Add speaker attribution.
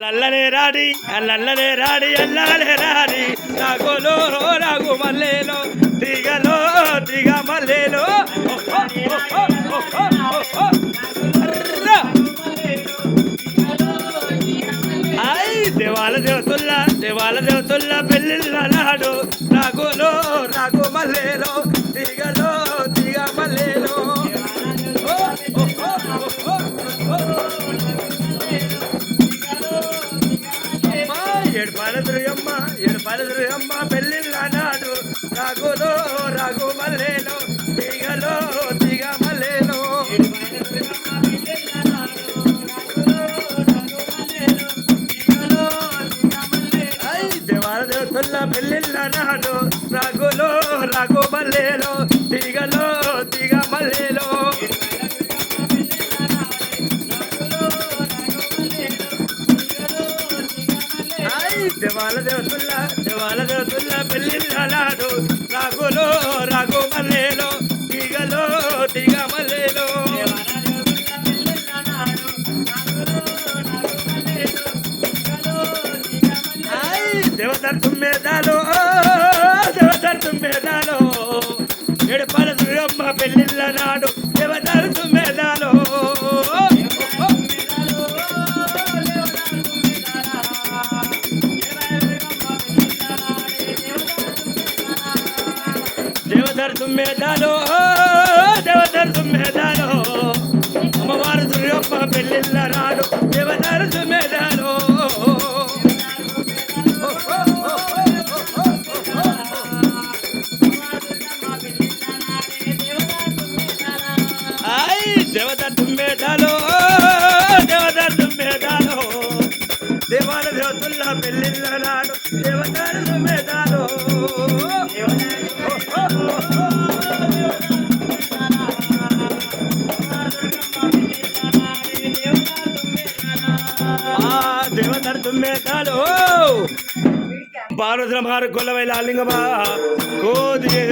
Speaker 1: లల్లలే రాడి అల్లల్లలే రాడి అల్లాలే రాడి. రాగోలో రాగు మల్లేలో తీగలో తీగ మల్లేలో. ఐ దేవాల దేవతుల్లా దేవాల దేవతుల్లా పెళ్ళిళ్ళ నాడు. రాగులో రాగు మల్లేలో ఏడు పాలదురు అమ్మ ఏడు పాలదురు అమ్మ పెళ్ళిళ్ళ నాడు రాగులో రాగు మల్లేలో తీగలో తీగ మల్లేలో ఐ దేవాల దేవతల్ల పెళ్ళిళ్ళ నాడు రాగులో రాగు మల్లేలో తీగలో తీగ మల్లేలో ఐ దేవాల దేవతల్ల దేవాల దేవతల్ల పెళ్ళిళ్ళ నాడు రాగులో రాగు మల్లేలో తీగలో తీగ మల్లేలో. ఐ దేవతల తుమ్మెదాలో దేవతల తుమ్మెదాలో ఎడపల దుర్గమ్మ పెళ్ళిళ్ళ నాడు దేవతల తుమ్మెదాలో దేవతల తుమ్మెదాలో అమ్మవారు దుర్గమ్మ పెళ్ళిళ్ళ నాడు దేవతలు తుమ్మెదాలో ఐ దేవత తుమ్మేదాలో దేవత తుమ్మేదాలో దేవాల దేవతుల్లా పెళ్ళిళ్ళ నాడు దేవతలు తుమ్మేదాలో ఆ దేవతలు తుమ్మేదాలో బాలుద్ర మారు కొల్లవై లాలింగమా కోదియే